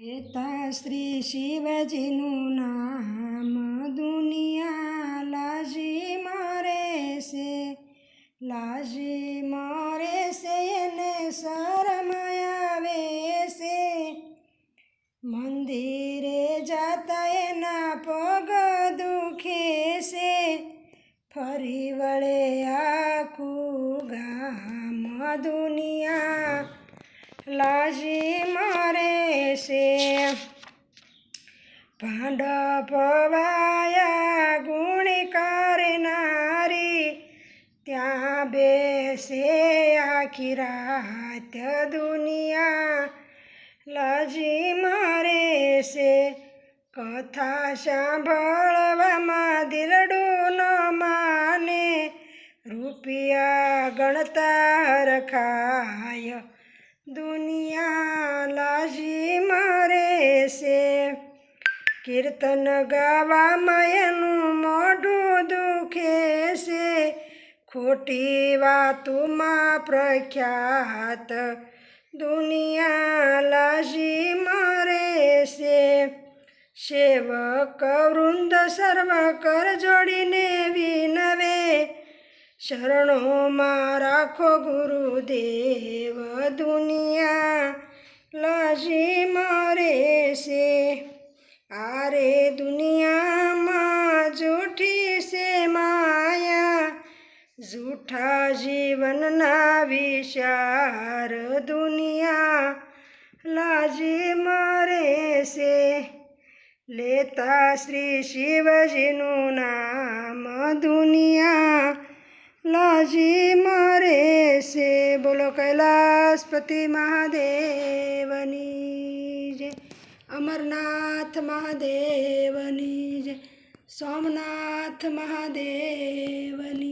લેતા શ્રી શિવજીનું નામ દુનિયા લાજી મરે છે, લાજી મરે છે, એને શરમ આવે છે. મંદિરે જાતા એના પગ દુખે છે, ફરી વળે આખું ગામ દુનિયા લાજી મરે ભાંડ પવાયા ગુણી કરનારી ત્યાં બેસે આખી રાત દુનિયા. લજી મારે છે કથા સાંભળવામાં દિલડું ન માને, રૂપિયા ગણતા રખાય દુનિયા. કીર્તન ગાવામાં એનું મોઢું દુખે છે. ખોટી વાતુમાં પ્રખ્યાત દુનિયા લાજી મરે છે. સેવક વૃંદ સર્વ કર જોડીને વિનવે. શરણોમાં રાખો ગુરુદેવ દુનિયા લાજી મરે છે. આરે દુનિયામાં જૂઠી છે માયા. જૂઠા જીવનના વિચાર દુનિયા. લાજી મરે છે. લેતા શ્રી શિવજીનું નામ દુનિયા. લાજી મરે છે. બોલો કૈલાસપતિ મહાદેવની જય. અમરનાથ મહાદેવની જય સોમનાથ મહાદેવની